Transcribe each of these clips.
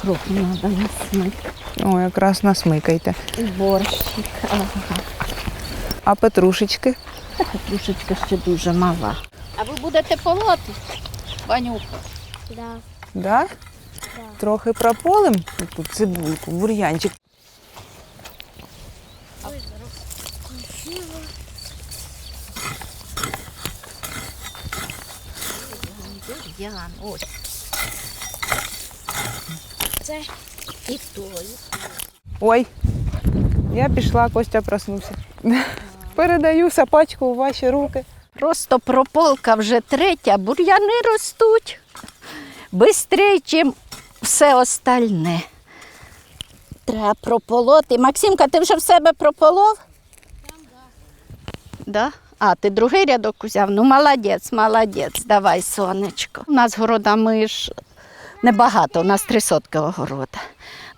Кроху надо насмити. О, якраз насмикайте. І борщик. Ага. А петрушечки? Та петрушечка ще дуже мала. А ви будете полоти? Ванюха. Да. Да? Трохи прополим тут цибульку, бур'янчик. Ян, ось. Це І той. Ой, я пішла, Костя проснувся. Передаю сапачку у ваші руки. Просто прополка вже третя, бур'яни ростуть. Бистріше, ніж все остальне. Треба прополоти. Максимка, ти вже в себе прополов? Да? А, ти другий рядок взяв? Ну, молодець, молодець, давай, сонечко. У нас города ми ж небагато, у нас три сотки огорода.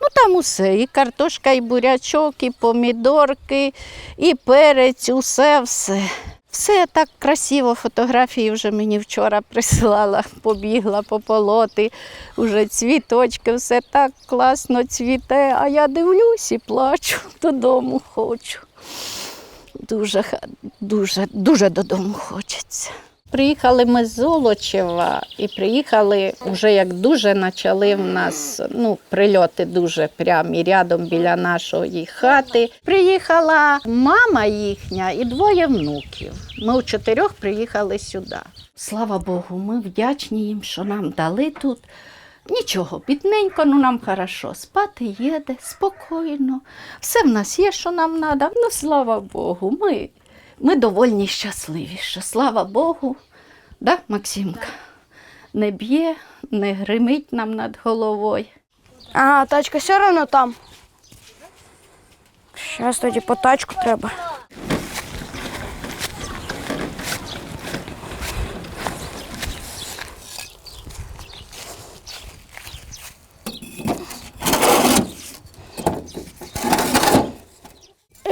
Ну там усе, і картошка, і бурячок, і помідорки, і перець, усе, все. Все так красиво, фотографії вже мені вчора присилала, побігла пополоти, уже цвіточки, все так класно цвіте, а я дивлюсь і плачу, додому хочу. Дуже, дуже, дуже додому хочеться. Приїхали ми з Золочева і приїхали вже як дуже почали в нас ну, прильоти дуже прямі рядом біля нашої хати. Приїхала мама їхня і двоє внуків. Ми у чотирьох приїхали сюди. Слава Богу, ми вдячні їм, що нам дали тут. Нічого, бідненько, ну нам хорошо. Спати їде, спокійно. Все в нас є, що нам треба. Ну, слава Богу, ми, ми довольні щасливі, що слава Богу. Да, Максимка? Не б'є, не гримить нам над головою. А, тачка все одно там. Зараз тоді по тачку треба.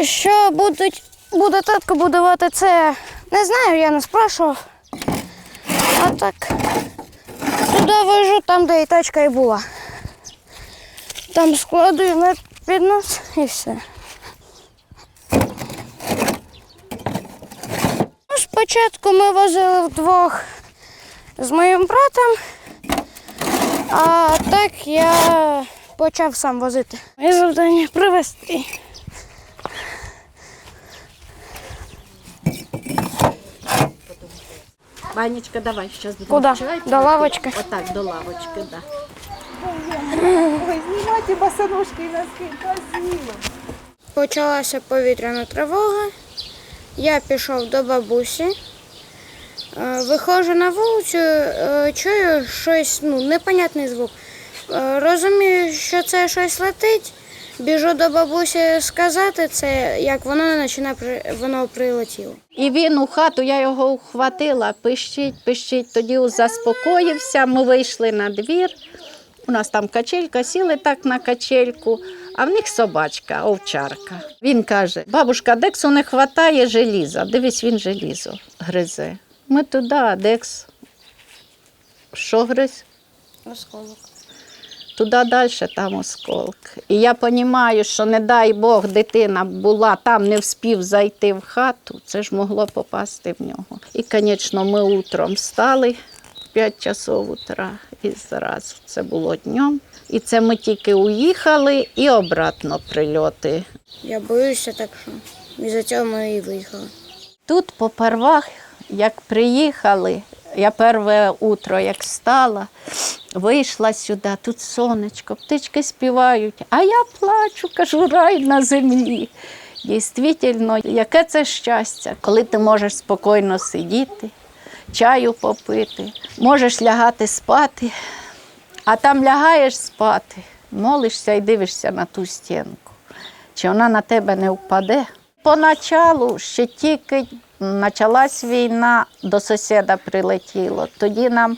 Що будуть, буде татко будувати це? Не знаю, я не спрашував. А так, туди вожу, там, де і тачка і була. Там складую на піднос і все. Ну, спочатку ми возили вдвох з моїм братом, а так я почав сам возити. Моє завдання привезти. Ванечка, давай, зараз будемо Куда? чай До лавочки? Отак, до лавочки, да. Знімайте босоножки і носки, красиво. Почалася повітряна тривога. Я пішов до бабусі. Е, Виходжу на вулицю, е, чую щось, ну, непонятний звук. Е, Розумію, що це щось летить. Біжу до бабусі сказати це, як воно починає воно прилетіло. І він у хату, я його ухватила, пищить, пищить. Тоді заспокоївся. Ми вийшли на двір. У нас там качелька, сіли так на качельку, а в них собачка, овчарка. Він каже: бабушка, Дексу не вистачає желіза. Дивись, він желізо гризе. Ми туди, а Декс. Що гриз? Осколок. Туди далі там осколк. І я розумію, що не дай Бог дитина була там, не вспів зайти в хату, це ж могло попасти в нього. І, звісно, ми утром встали 5 часов утра і зразу це було днем. І це ми тільки уїхали і обратно прильоти. Я боюся, так що із-за цього ми і виїхали. Тут по первах, як приїхали, я перше утро, як встала, вийшла сюди, тут сонечко, птички співають, а я плачу, кажу, рай на землі. Дійсно, яке це щастя, коли ти можеш спокійно сидіти, чаю попити, можеш лягати спати, а там лягаєш спати, молишся і дивишся на ту стінку чи вона на тебе не впаде. Поначалу ще тільки почалась війна, до сусіда прилетіло. Тоді нам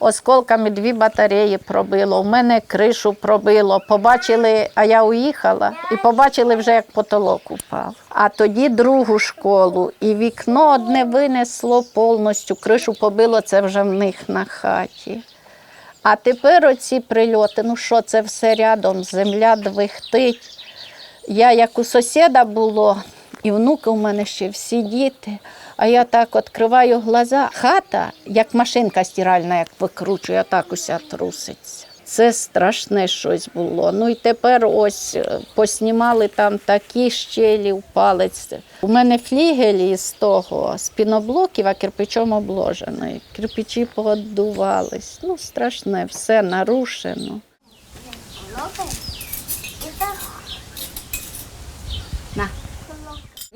осколками дві батареї пробило, у мене кришу пробило. Побачили, а я уїхала, і побачили вже, як потолок упав. А тоді другу школу, і вікно одне винесло повністю, кришу побило, це вже в них на хаті. А тепер оці прильоти, ну що це все рядом, земля двихтить. Я як у сусіда було, і внуки у мене ще всі діти. А я так відкриваю глаза. Хата, як машинка стиральна, як викручує, так уся труситься. Це страшне щось було. Ну і тепер ось е, поснімали там такі щелі в палець. У мене флігелі з того, з піноблоків, а кирпичом обложений. Кирпичі пооддувались. Ну, страшне, все нарушено.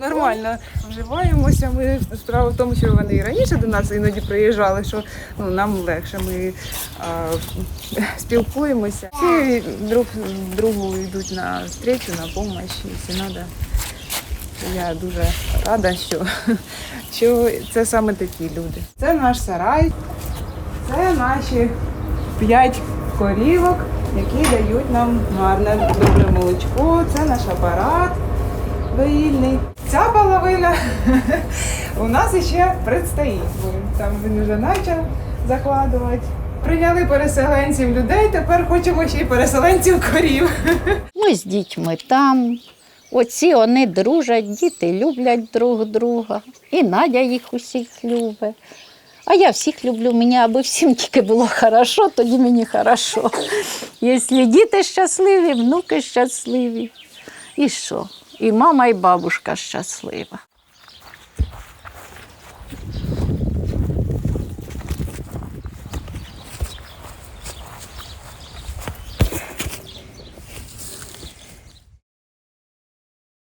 Нормально вживаємося. Ми справа в тому, що вони і раніше до нас іноді приїжджали, що ну, нам легше. Ми а, спілкуємося. Всі друг другу йдуть на зустрічу, на допомогу, якщо треба. Я дуже рада, що, що це саме такі люди. Це наш сарай, це наші п'ять корівок, які дають нам гарне добре молочко. Це наш апарат доїльний. Ця половина у нас ще предстоїть. Там він вже почав закладувати. Прийняли переселенців людей, тепер хочемо ще й переселенців корів. Ми з дітьми там. Оці вони дружать, діти люблять друг друга. І Надя їх усіх любить. А я всіх люблю, мені аби всім тільки було хорошо, тоді мені хорошо. Якщо діти щасливі, внуки щасливі. І що? І мама, і бабушка щаслива.